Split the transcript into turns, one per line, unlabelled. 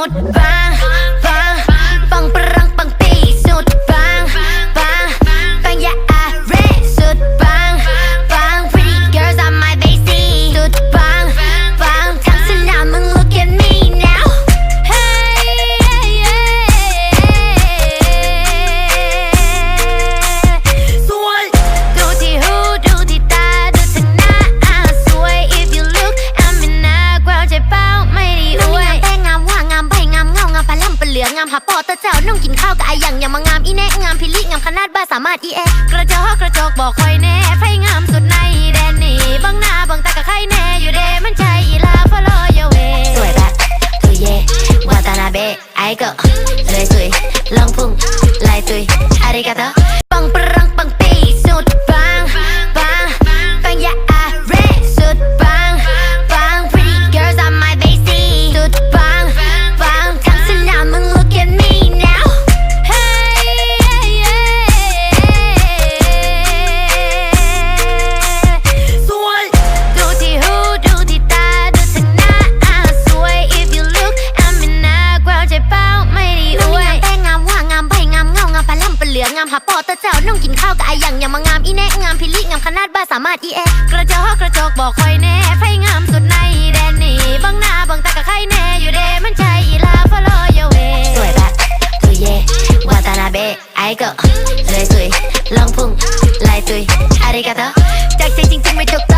สุด หาปอ
ตะเจ้าน้องกินข้าวกับไอหยังอย่ามางามอีแนะงามพิลิงามขนาดบ้าสามารถอีแอกระจอกกระจกบอกคอยแน่ไฟงามสุดในแดนนี่บังหน้าบังตากับใครแน่อยู่เดมันใจอีลาฟอลอยเว
สวยแบบตุยเย่วาตานาเบะไอเกะเลยสวยลองพุ่งลายตุย
ลืองามหาปอตะเจ้าน้องกินข้าวกับไอหยังอย่ามางามอีแน่งามพิลิงามขนาดบ้าสามารถอีแอกระจอกกระจกบอกคอยแน่ไฟงามสุดในแดนนี่บังหน้าบังตากับใครแน่อยู่เดมันใจอีลาฟอลโยเว
สวยแบบตุยเย่วาตานาเบะไอเกะเลยสวยลองพุ่งลายตุยอาริกาโตจากใจจริงๆไม่ถูก